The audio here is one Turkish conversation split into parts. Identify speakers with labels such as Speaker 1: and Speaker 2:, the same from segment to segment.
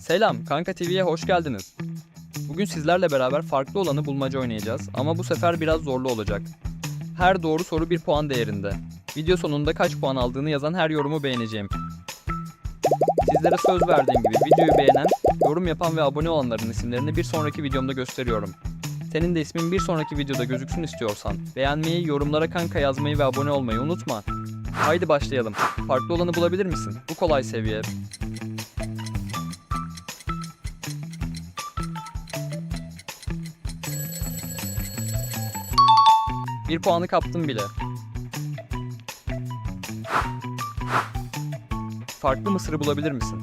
Speaker 1: Selam, Kanka TV'ye hoş geldiniz. Bugün sizlerle beraber farklı olanı bulmaca oynayacağız ama bu sefer biraz zorlu olacak. Her doğru soru bir puan değerinde. Video sonunda kaç puan aldığını yazan her yorumu beğeneceğim. Sizlere söz verdiğim gibi videoyu beğenen, yorum yapan ve abone olanların isimlerini bir sonraki videomda gösteriyorum. Senin de ismin bir sonraki videoda gözüksün istiyorsan beğenmeyi, yorumlara kanka yazmayı ve abone olmayı unutma. Haydi başlayalım. Farklı olanı bulabilir misin? Bu kolay seviye. Bir puanı kaptım bile. Farklı mısırı bulabilir misin?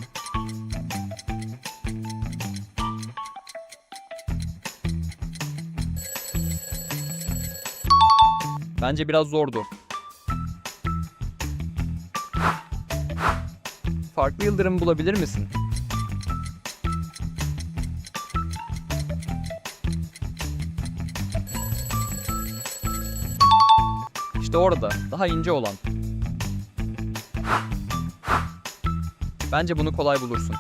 Speaker 1: Bence biraz zordu. Farklı yıldırım bulabilir misin? İşte orada, daha ince olan. Bence bunu kolay bulursun.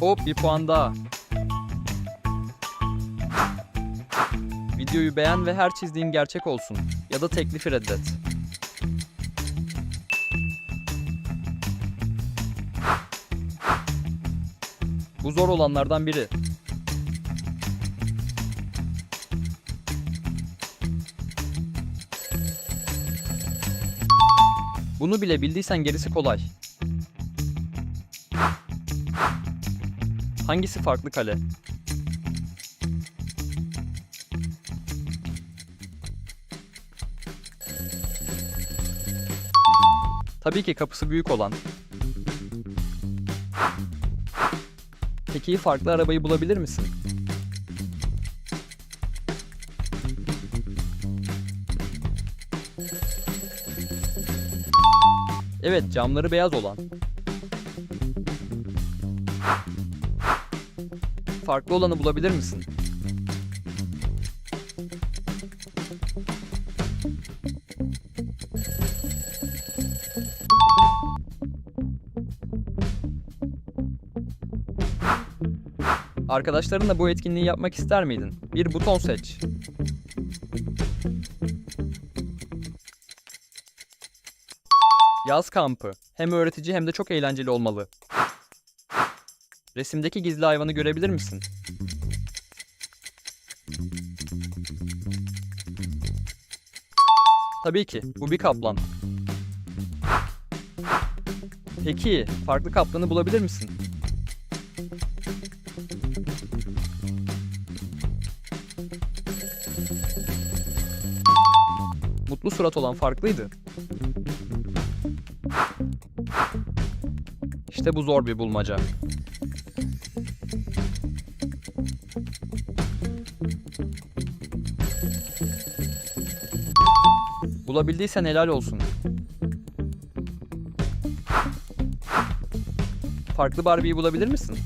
Speaker 1: Hop bir puan daha. Videoyu beğen ve her çizdiğin gerçek olsun. Ya da teklifi reddet. Bu zor olanlardan biri. Bunu bile bildiysen gerisi kolay. Hangisi farklı kale? Tabii ki kapısı büyük olan. Peki farklı arabayı bulabilir misin? Evet, camları beyaz olan. Farklı olanı bulabilir misin? Arkadaşlarınla bu etkinliği yapmak ister miydin? Bir buton seç. Yaz kampı. Hem öğretici hem de çok eğlenceli olmalı. Resimdeki gizli hayvanı görebilir misin? Tabii ki. Bu bir kaplan. Peki, farklı kaplanı bulabilir misin? Mutlu surat olan farklıydı. İşte bu zor bir bulmaca. Bulabildiysen helal olsun. Farklı Barbie'yi bulabilir misin?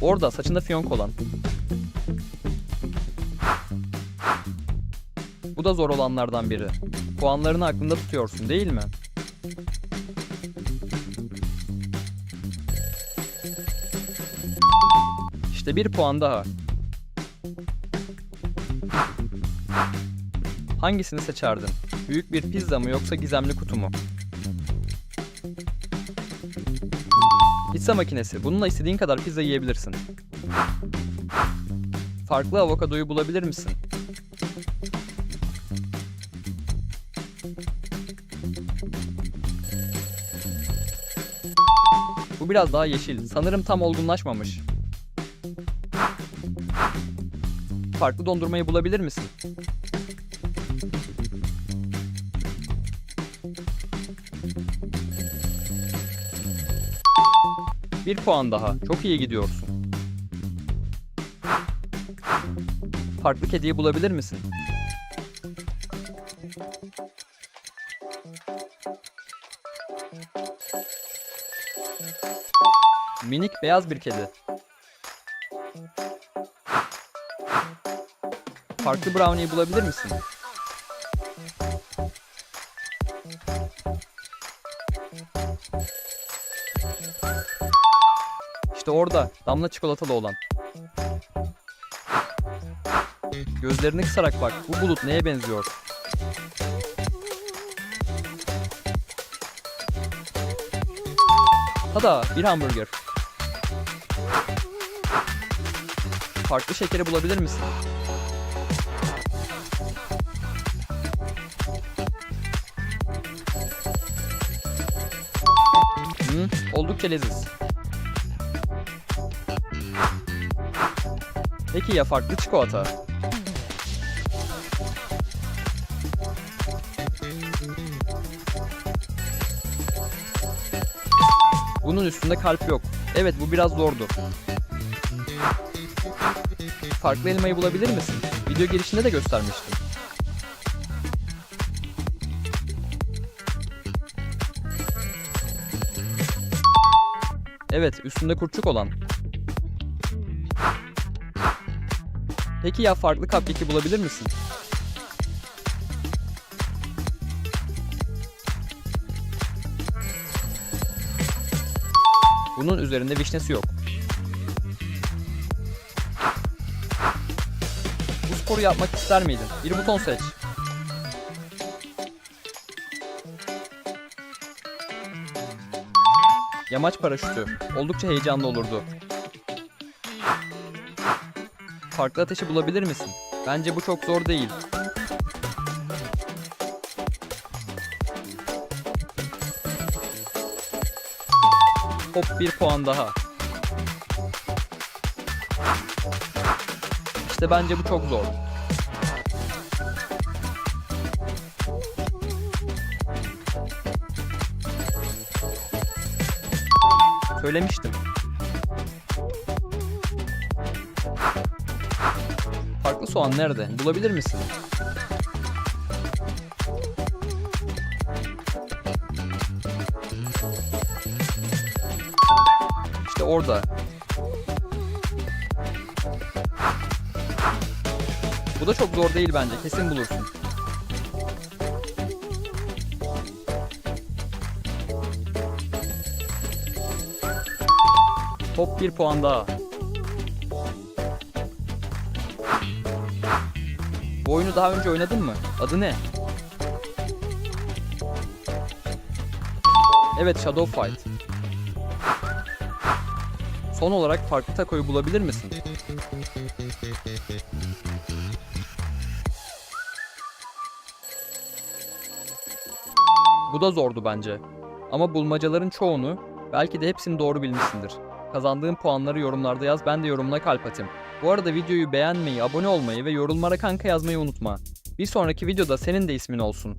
Speaker 1: Orada saçında fiyonk olan. Bu da zor olanlardan biri. Puanlarını aklında tutuyorsun değil mi? İşte bir puan daha. Hangisini seçerdin? Büyük bir pizza mı yoksa gizemli kutu mu? Pizza makinesi. Bununla istediğin kadar pizza yiyebilirsin. Farklı avokadoyu bulabilir misin? Bu biraz daha yeşil. Sanırım tam olgunlaşmamış. Farklı dondurmayı bulabilir misin? Bir puan daha. Çok iyi gidiyorsun. Farklı kediyi bulabilir misin? Minik beyaz bir kedi. Farklı brownie'yi bulabilir misin? İşte orada, damla çikolatalı olan. Gözlerini kısarak bak, bu bulut neye benziyor? Tada, bir hamburger. Farklı şekeri bulabilir misin? Hı, oldukça leziz. Peki ya farklı çikolata? Bunun üstünde kalp yok. Evet bu biraz zordu. Farklı elmayı bulabilir misin? Video girişinde de göstermiştim. Evet, üstünde kurçuk olan. Peki ya farklı cupcake'i bulabilir misin? Bunun üzerinde vişnesi yok. Bu sporu yapmak ister miydin? Bir buton seç. Yamaç paraşütü. Oldukça heyecanlı olurdu. Farklı ateşi bulabilir misin? Bence bu çok zor değil. Hop bir puan daha. İşte bence bu çok zor. Söylemiştim. Soğan nerede? Bulabilir misin? İşte orada. Bu da çok zor değil bence. Kesin bulursun. Hop bir puan daha. Bu oyunu daha önce oynadın mı? Adı ne? Evet Shadow Fight. Son olarak farklı takoyu bulabilir misin? Bu da zordu bence. Ama bulmacaların çoğunu, belki de hepsini doğru bilmişsindir. Kazandığın puanları yorumlarda yaz, ben de yorumuna kalp atayım. Bu arada videoyu beğenmeyi, abone olmayı ve yorumlara kanka yazmayı unutma. Bir sonraki videoda senin de ismin olsun.